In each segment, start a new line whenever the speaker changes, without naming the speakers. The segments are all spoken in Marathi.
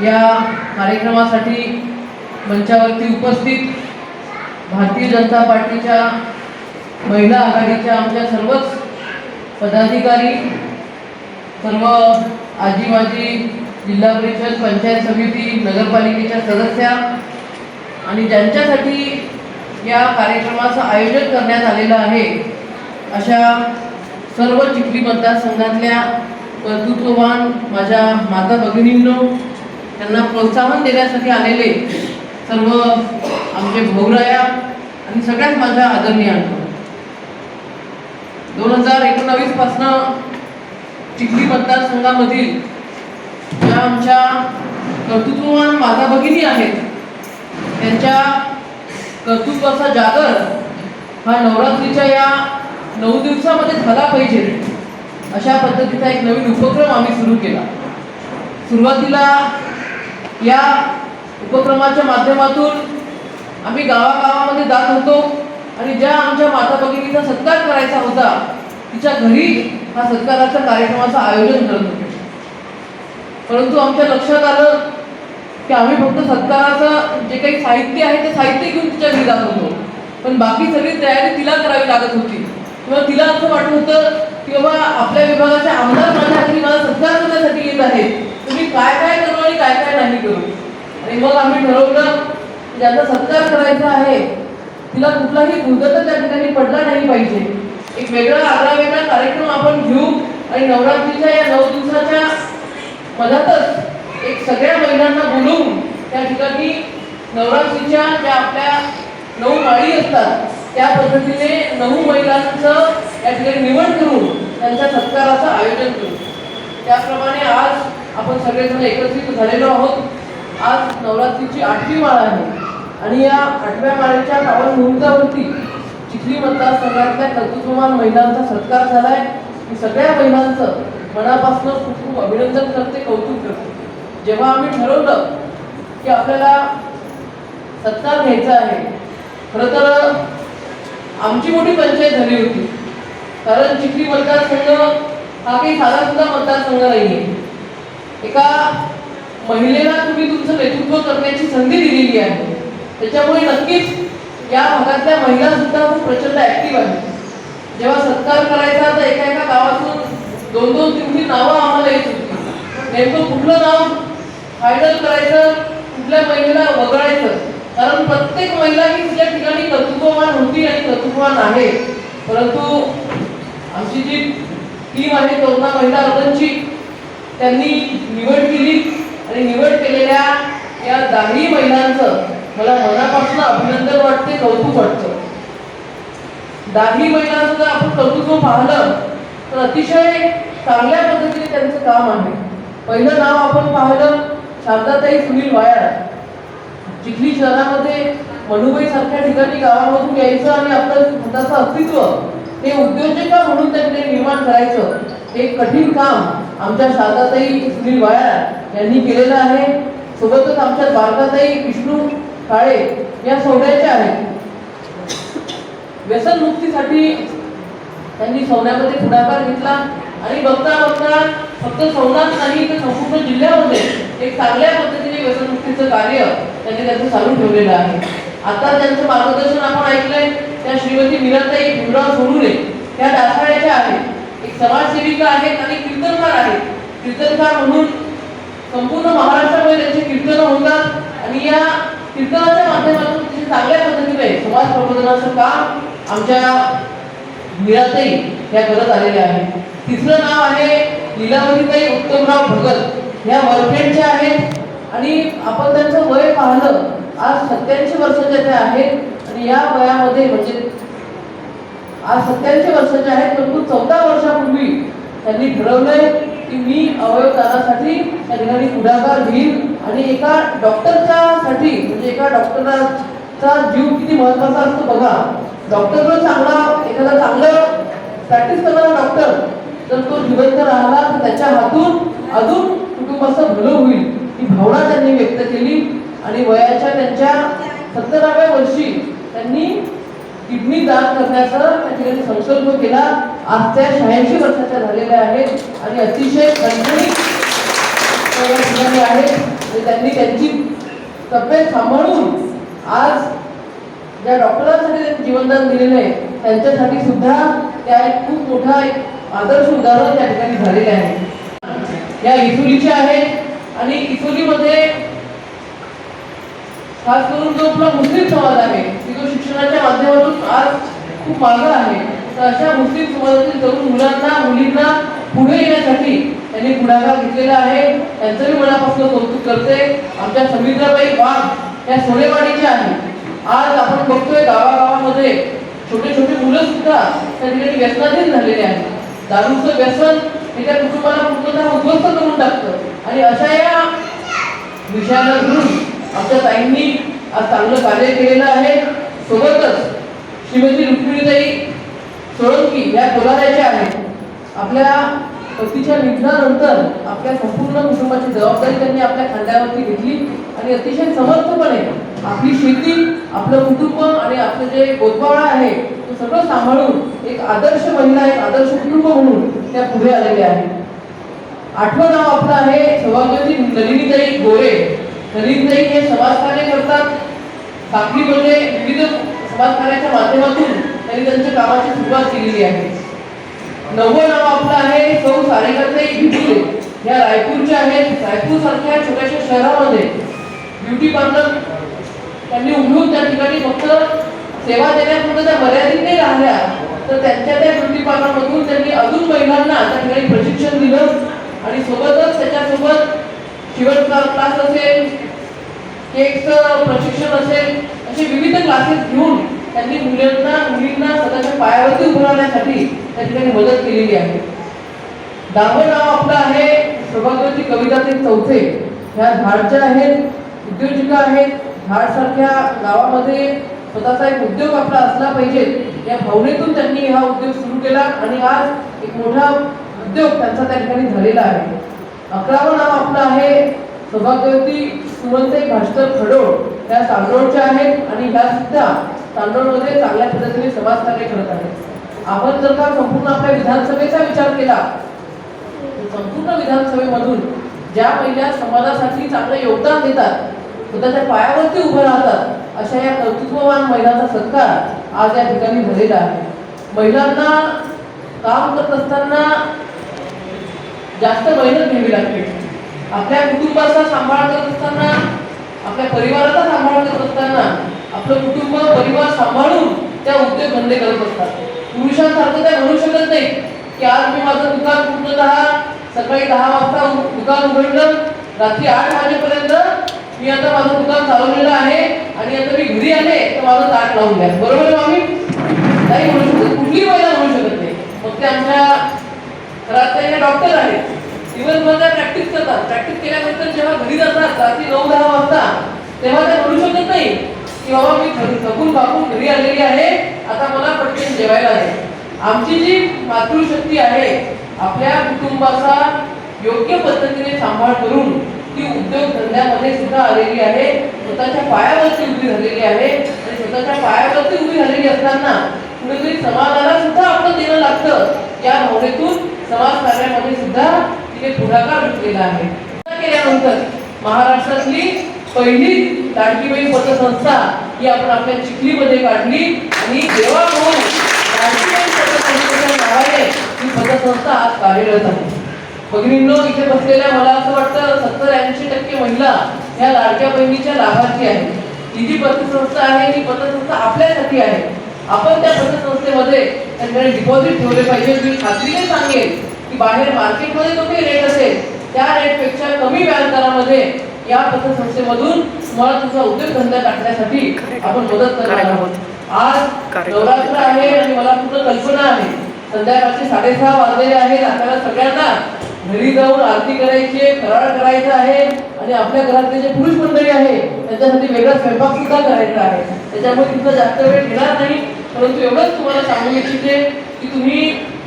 या कार्यक्रमासाठी मंचावरती उपस्थित भारतीय जनता पार्टीच्या महिला आघाडीच्या आमच्या सर्वच पदाधिकारी सर्व आजी माजी जिल्हा परिषद पंचायत समिती नगरपालिकेच्या सदस्या आणि ज्यांच्यासाठी या कार्यक्रमाचं आयोजन करण्यात आलेलं आहे अशा सर्व चिखली मतदारसंघातल्या कर्तृत्ववान माझ्या माता भगिनींनो त्यांना प्रोत्साहन देण्यासाठी आलेले सर्व आमचे भाऊराया आणि सगळ्यात माझ्या आदरणीय दोन हजार एकोणावीस पासनं चिखली मतदारसंघामधील ज्या आमच्या कर्तृत्ववान माता भगिनी आहेत त्यांच्या कर्तृत्वाचा जागर हा नवरात्रीच्या या नऊ दिवसामध्ये झाला पाहिजे. अशा पद्धतीचा एक नवीन उपक्रम आम्ही सुरू केला. सुरुवातीला या उपक्रमाच्या माध्यमातून आम्ही गावागावामध्ये जात होतो आणि ज्या आमच्या माता भगिनीचा सत्कार करायचा होता तिच्या घरी हा सत्काराच्या कार्यक्रमाचं आयोजन करत होतो. परंतु आमच्या लक्षात आलं की आम्ही फक्त सत्काराचं जे काही साहित्य आहे ते साहित्य घेऊन तिच्या घरी जात होतो. पण बाकी सगळी तयारी तिला करावी लागत होती. किंवा तिला असं वाटत होतं की बाबा आपल्या विभागाचे आमदार माझ्या घरी मला सत्कार करण्यासाठी येत आहेत. तुम्ही काय काय काय काय नाही करू. आणि मग आम्ही ठरवलं की ज्याचा सत्कार करायचा आहे तिला कुठलाही दुर्गत त्या ठिकाणी पडला नाही पाहिजे. एक वेगळा आगळा वेगळा कार्यक्रम आपण घेऊ आणि नवरात्रीच्या या नऊ दिवसाच्या मधातच एक सगळ्या महिलांना बोलवून त्या ठिकाणी नवरात्रीच्या ज्या आपल्या नऊ माळी असतात त्या पद्धतीने नऊ महिलांचं या ठिकाणी निवड करून त्यांच्या सत्काराचं आयोजन करू. त्याप्रमाणे आज आपण सगळेजण एकत्रित झालेलो आहोत. आज नवरात्रीची आठवी माळ आहे. आणि या आठव्या माळेच्या पावन मुहूर्तावरती चिखली मतदारसंघातल्या कर्तृत्वमान महिलांचा सत्कार झालाय. मी सगळ्या महिलांचं मनापासून खूप खूप अभिनंदन करते कौतुक करते. जेव्हा आम्ही ठरवलं की आपल्याला सत्कार घ्यायचा आहे खरं तर आमची मोठी पंचायत झाली होती. कारण चिखली मतदारसंघ हा काही साधा सुद्धा मतदारसंघ आहे एका महिलेला तुम्ही तुमचं नेतृत्व करण्याची संधी दिलेली आहे. त्याच्यामुळे नक्कीच या भागातल्या महिला सुद्धा खूप प्रचंड ऍक्टिव्ह आहेत. जेव्हा सत्कार करायचा तर एका एका गावातून दोन दोन तीन तीन नावं आम्हाला येत होती. नेमकं कुठलं नाव फायनल करायचं कुठल्या महिलेला वगळायचं? कारण प्रत्येक महिला ही तिच्या ठिकाणी कर्तृत्ववान होती आणि कर्तृत्ववान आहे. परंतु आमची जी टीम आहे करुणा महिला त्यांनी निवड केली आणि निवड केलेल्या या दाही महिलांचं मला मनापासून अभिनंदन वाटते कौतुक वाटतं. दाही महिलांचं जर आपण कौतुक पाहिलं तर अतिशय चांगल्या पद्धतीने त्यांचं काम आहे. पहिलं नाव आपण पाहिलं शारदाताई सुनील वायाळ. चिखली शहरामध्ये मनुबाई सारख्या ठिकाणी गावामधून यायचं आणि आपलं स्वतःचं अस्तित्व हे उद्योजका म्हणून त्यांनी निर्माण करायचं. हे कठीण काम आमच्या शारदाताई सुनील वायाळ यांनी केलेलं आहे. सोबतच आमच्या द्वारकाताई विष्णू काळे या सोन्याच्या आहेत. व्यसन मुक्तीसाठी त्यांनी सोन्यामध्ये पुढाकार घेतला. आणि बघता बघता फक्त सौनात नाही तर संपूर्ण जिल्ह्यामध्ये एक चांगल्या पद्धतीने व्यसनमुक्तीचं कार्य त्यांनी त्याचं चालू ठेवलेलं आहे. आता त्यांचं मार्गदर्शन आपण ऐकलंय. त्या श्रीमती मीराताई भीमराव सोनुरे त्या दासाळ्याच्या आहेत. समाजसेविका आहेत आणि कीर्तनकार आहेत. कीर्तनकार म्हणून संपूर्ण महाराष्ट्रामध्ये त्यांचे कीर्तन होतात आणि या कीर्तनाच्या माध्यमातून चांगल्या पद्धतीने समाज प्रबोधनाचं काम आमच्या निरातही या करत आलेल्या आहेत तिसरं नाव आहे लीलावतीताई उत्तमराव भगत. ह्या वरखेडच्या आहेत आणि आपण त्यांचं वय पाहिलं आज सत्याऐंशी वर्षाच्या त्या आहेत. आणि या वयामध्ये म्हणजे आज सत्याऐंशी वर्षाच्या आहेत परंतु चौदा वर्षापूर्वी त्यांनी ठरवलंय की मी अवयवदानासाठी त्या ठिकाणी पुढाकार घेईन आणि एका डॉक्टरच्या साठी म्हणजे एका डॉक्टरचा जीव किती महत्त्वाचा असतो बघा. डॉक्टर जर चांगला एखादा चांगलं प्रॅक्टिस करणारा डॉक्टर जर तो जिवंत राहिला तर त्याच्या हातून अजून कुटुंबाचं भलं होईल ही भावना त्यांनी व्यक्त केली. आणि वयाच्या त्यांच्या सत्तराव्या वर्षी त्यांनी किडनी दान करण्याचा त्या ठिकाणी केला. आज त्या शहाऐंशी वर्षाच्या झालेल्या आहेत आणि अतिशय खणखणीत ठिकाणी आहेत त्यांनी त्यांची तब्येत सांभाळून आज ज्या डॉक्टरांसाठी त्यांनी जीवनदान दिलेलं आहे त्यांच्यासाठी सुद्धा त्या एक खूप मोठा एक आदर्श उदाहरण त्या ठिकाणी झालेले आहे. या इसोलीच्या आहेत आणि इसोलीमध्ये खास करून जो आपला मुस्लिम समाज आहे की जो शिक्षणाच्या माध्यमातून आज खूप मागं आहे तर अशा मुस्लिम समाजातील तरुण मुलांना मुलींना पुढे येण्यासाठी त्यांनी पुढाकार घेतलेला आहे. त्यांचं मी मनापासून कौतुक करते. आमच्या समित्राबाई वाघ या सोनेवाडीच्या आहे आज आपण बघतोय गावागावामध्ये छोटे छोटे मुलं सुद्धा त्या ठिकाणी व्यसनाधीन झालेले आहेत. दारूचं व्यसन हे त्या कुटुंबाला पूर्णतः उद्ध्वस्त करून टाकतं. आणि अशा या विषयाला घेऊन आमच्या ताईंनी आज चांगलं कार्य केलेलं आहे. सोबतच श्रीमती रुक्मिणीताई सोळंकी या कोलाऱ्याच्या आहेत आपल्या पतीच्या निधनानंतर आपल्या संपूर्ण कुटुंबाची जबाबदारी त्यांनी आपल्या खांद्यावरती घेतली आणि अतिशय समर्थपणे आपली शेती आपलं कुटुंब आणि आपलं जे गोदबावळा आहे तो सगळं सांभाळून एक आदर्श महिला एक आदर्श कुटुंब म्हणून त्या पुढे आलेल्या आहेत. आठवं नाव आपलं आहे सौभाग्यवती नलिनीताई गोरे. नलिनीताई हे समाजकार्य करतात. साखरीमध्ये म्हणजे विविध समाजकार्याच्या माध्यमातून त्यांनी त्यांच्या कामाची सुरुवात केलेली आहे. नवं नाव आपलं आहे सौ सारेकरताई भिटुले या रायपूरच्या आहेत. रायपूर सारख्या छोट्याशा शहरामध्ये ब्युटी पार्लर त्यांनी उघडून त्या ठिकाणी फक्त सेवा देण्यापुरतं म्हणजे त्या मर्यादित नाही राहिल्या तर त्यांच्या त्या ब्युटी पार्लरमधून त्यांनी अजून महिलांना त्या ठिकाणी प्रशिक्षण दिलं आणि सोबतच त्याच्यासोबत शिवण क्लास असेल केकचं प्रशिक्षण असेल असे विविध क्लासेस घेऊन त्यांनी मुलांना मुलींना स्वतःच्या पायावरती उभं राहण्यासाठी त्या ठिकाणी मदत केलेली आहे. दहावं नाव आपलं आहे सौभाग्यवती कवितातील चौथे. ह्या झाडच्या आहेत उद्योजिका आहेत झाडसारख्या गावामध्ये स्वतःचा एक उद्योग आपला असला पाहिजे या भावनेतून त्यांनी हा उद्योग सुरू केला आणि आज एक मोठा उद्योग त्यांचा त्या ठिकाणी झालेला आहे. अकरावं नाव आपलं आहे सभागृती सुमनते भास्कर खडोळ या चांदोडच्या आहेत आणि ह्या सुद्धा चांदोडमध्ये चांगल्या पद्धतीने समाजकार्य करत आहेत. आपण जर का संपूर्ण आपल्या विधानसभेचा विचार केला संपूर्ण विधानसभेमधून ज्या महिला समाजासाठी चांगलं योगदान देतात स्वतःच्या पायावरती उभं राहतात अशा या कर्तृत्ववान महिलांचा सत्कार आज या ठिकाणी झालेला आहे. महिलांना काम करत असताना जास्त मेहनत घ्यावी लागते. आपल्या कुटुंबाचा सांभाळ करत असताना आपल्या परिवाराचा सांभाळ करत असताना आपलं कुटुंब परिवार सांभाळून त्या उद्योग धंदे करत असतात. पुरुषांसारखं त्या म्हणू शकत नाही की आज मी माझं दुकान पूर्णतः सकाळी दहा वाजता दुकान उघडलं रात्री आठ वाजेपर्यंत मी आता माझं दुकान चालवलेलं आहे आणि आता मी घरी आले तर माझं ताट लावून द्या. बरोबर आम्ही नाही म्हणू शकत कुठली महिला म्हणू शकत नाही. मग ते आमच्या घरात डॉक्टर आहेत. दिवसभर प्रॅक्टिस करतात. प्रॅक्टिस केल्यानंतर जेव्हा घरी जातात रात्री नऊ दहा वाजता तेव्हा त्या म्हणू शकत नाही की बाबा मी घरी थकून बाकून घरी आलेली आहे. आता मला पटकन जेवायला आहे आमची जी मातृशक्ती आहे आपल्या कुटुंबाचा योग्य पद्धतीने सांभाळ करून ती उद्योग धंद्यामध्ये सुद्धा आलेली आहे. स्वतःच्या पायावरती उभी झालेली आहे. आणि स्वतःच्या पायावरती उभी झालेली असताना कुठेतरी समाजाला सुद्धा आपलं देणं लागतं. या भावनेतून समाज कार्यामध्ये सुद्धा तिने पुढाकार घेतलेला आहे. केल्यानंतर महाराष्ट्रातली पहिली लाडकीबाई पतसंस्था ही आपण आपल्या चिखलीमध्ये काढली आणि देवा म्हणून लाडकीबाई पतसंस्थेच्या नावाने ही पतसंस्था आज कार्यरत आहे. भगिनींनो इथे बसलेल्या मला असं वाटतं सत्तर ऐंशी टक्के महिला ह्या लाडक्या बहिणीच्या लाभार्थी आहेत. ही जी पतसंस्था आहे ही पतसंस्था आपल्यासाठी आहे. आपण त्या पतसंस्थेमध्ये त्यांच्याकडे डिपॉझिट ठेवले पाहिजे. मी खात्रीने सांगेन की बाहेर मार्केटमध्ये जो काही रेट असेल त्या रेटपेक्षा कमी व्याजदरामध्ये या पतसंस्थेमधून तुम्हाला तुमचा उद्योगधंदा टाकण्यासाठी आपण मदत करणार आहोत. आज नवरात्र आहे आणि मला पूर्ण कल्पना आहे. संध्याकाळचे साडेसहा वाजलेले आहेत. आपल्याला सगळ्यांना घरी जाऊन आरती करायची आहे फराळ करायचा आहे आणि आपल्या घरातले जे पुरुष मंडळी आहे त्यांच्यासाठी वेगळा स्वयंपाक सुद्धा करायचा आहे. त्याच्यामुळे तुमचा जास्त वेळ घेणार नाही. परंतु एवढंच तुम्हाला सांगू इच्छिते की तुम्ही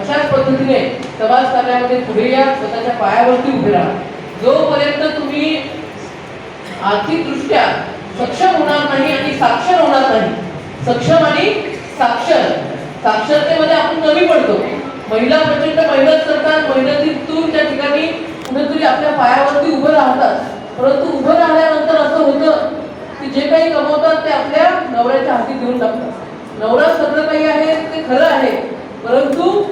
अशाच पद्धतीने समाज कार्यामध्ये पुढे या स्वतःच्या पायावरती उभे राहा. जोपर्यंत तुम्ही आर्थिकदृष्ट्या सक्षम होणार नाही आणि साक्षर होणार नाही सक्षम आणि साक्षर साक्षरतेमध्ये आपण कमी पडतो. महिला प्रचंड मेहनत करतात मेहनतीतून त्या ठिकाणी कुठेतरी आपल्या पायावरती उभं राहतात. परंतु उभं राहिल्यानंतर असं होतं की जे काही कमवतात ते आपल्या नवऱ्याच्या हाती देऊन टाकतात. नवरा सगळं काही आहे ते खरं आहे. परंतु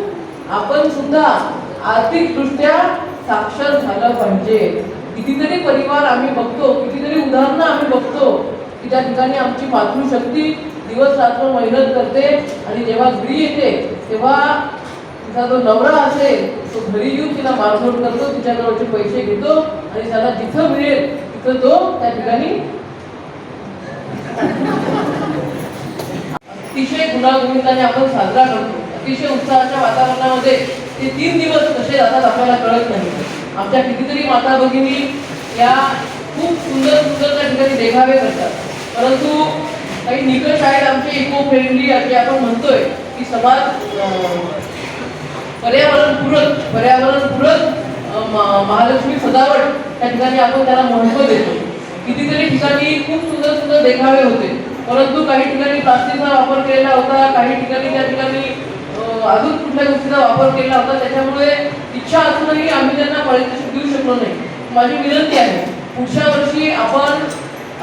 आपण सुद्धा आर्थिकदृष्ट्या साक्षर झालं पाहिजे. कितीतरी परिवार आम्ही बघतो कितीतरी उदाहरणं आम्ही बघतो की त्या ठिकाणी आमची मातृशक्ती दिवस रात्र मेहनत करते आणि जेव्हा घरी येते तेव्हा तिचा जो नवरा असेल तो घरी येऊन तिला मारझोड करतो तिच्याजवळचे पैसे घेतो आणि त्याला जिथं मिळेल तिथं तो त्या ठिकाणी अतिशय गुणागोविंदाने आपण साजरा करतो. अतिशय उत्साहाच्या वातावरणामध्ये ते तीन दिवस कसे जातात आपल्याला कळत नाही. आमच्या कितीतरी माता भगिनी या खूप सुंदर सुंदर त्या ठिकाणी देखावे करतात. परंतु काही निकष आहेत आमचे इको फ्रेंडली जे आपण म्हणतोय की समाज पर्यावरण पर्यावरणपूरक पर्यावरणपूरक अं, म- महालक्ष्मी सजावट त्या ठिकाणी आपण त्याला महत्त्व देतो. कितीतरी ठिकाणी खूप सुंदर सुंदर देखावे होते. परंतु काही ठिकाणी प्लास्टिकचा वापर केलेला होता काही ठिकाणी त्या ठिकाणी अजून कुठल्या गोष्टीचा वापर केला होता त्याच्यामुळे इच्छा असूनही आम्ही त्यांना पारितोषिक देऊ शकलो नाही. माझी विनंती आहे पुढच्या वर्षी आपण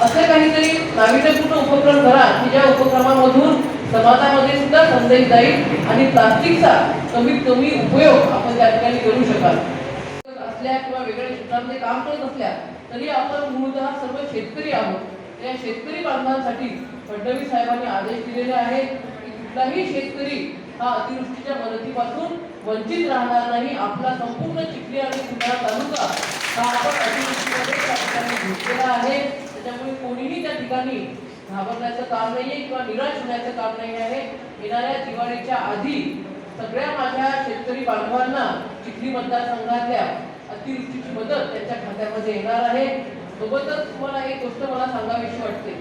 असे काहीतरी नाविन्यपूर्ण उपक्रम करा की ज्या उपक्रमामधून समाजामध्ये सुद्धा संदेश जाईल आणि प्लास्टिकचा कमीत कमी उपयोग आपण त्या ठिकाणी करू शकाल. असल्या किंवा वेगळ्या क्षेत्रामध्ये काम करत असल्या तरी आपण मूळतः सर्व शेतकरी आहोत. या शेतकरी बांधवांसाठी फडणवीस साहेबांनी आदेश दिलेले आहेत की कुठलाही शेतकरी हा अतिवृष्टीच्या मदतीपासून वंचित राहणार नाही आपला संपूर्ण चिखली आणि फुटाणा तालुका हा आपण अतिवृष्टीमध्ये त्या ठिकाणी घेतलेला आहे. त्याच्यामुळे कोणीही त्या ठिकाणी घाबरण्याचं काम नाही आहे किंवा निराश होण्याचं काम नाही आहे येणाऱ्या दिवाळीच्या आधी सगळ्या माझ्या शेतकरी बांधवांना चिखली मतदारसंघातल्या अतिवृष्टीची मदत त्यांच्या खात्यामध्ये येणार आहे. सोबतच तुम्हाला एक गोष्ट मला सांगावीशी वाटते.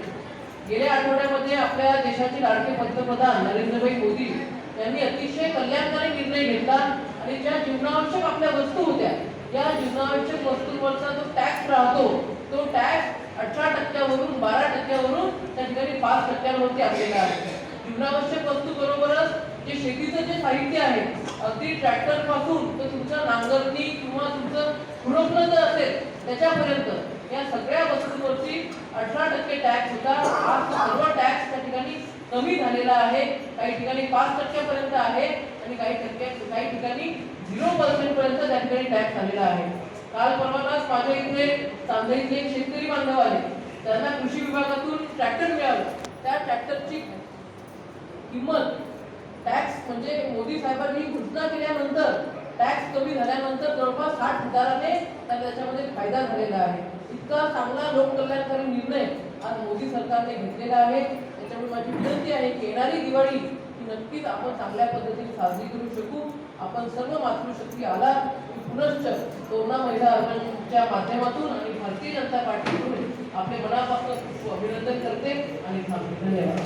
गेल्या आठवड्यामध्ये आपल्या देशाचे लाडके पंतप्रधान नरेंद्रभाई मोदी यांनी अतिशय कल्याणकारी निर्णय घेतला आणि ज्या जीवनावश्यक आपल्या वस्तू होत्या या जीवनावश्यक वस्तूंवरचा जो टॅक्स राहतो तो टॅक्स अठरा टक्क्यावरून बारा टक्क्यावरून त्या ठिकाणी पाच टक्क्यांवरती आलेला आहे जीवनावश्यक वस्तू बरोबरच जे शेतीचं जे साहित्य आहे अगदी ट्रॅक्टरपासून तर तुमचं नांगरणी किंवा तुमचं खुरपणं जर असेल त्याच्यापर्यंत या सगळ्या वस्तूंवरती अठरा टक्के टॅक्स होता. आज सर्व टॅक्स त्या ठिकाणी कमी झालेला आहे. काही ठिकाणी पाच टक्क्यापर्यंत आहे आणि काही टक्के काही ठिकाणी झिरो पर्सेंट पर्यंत त्या ठिकाणी टॅक्स आलेला आहे. काल परवानाच माझ्या इथे चांदईतले एक शेतकरी बांधव आले. त्यांना कृषी विभागातून ट्रॅक्टर मिळालं. त्या ट्रॅक्टरची किंमत टॅक्स म्हणजे मोदी साहेबांनी घोषणा केल्यानंतर टॅक्स कमी झाल्यानंतर जवळपास साठ हजाराने त्यांना त्याच्यामध्ये फायदा झालेला आहे. इतका चांगला लोककल्याणकारी निर्णय आज मोदी सरकारने घेतलेला आहे. त्याच्यामुळे माझी विनंती आहे की येणारी दिवाळी ही नक्कीच आपण चांगल्या पद्धतीने साजरी करू शकू. आपण सर्व मातृशक्ती आला की पुनश्च कोरोना महिला अभियानच्या माध्यमातून आणि भारतीय जनता पार्टीकडून आपले मनापासून खूप अभिनंदन करते आणि थांबते. धन्यवाद.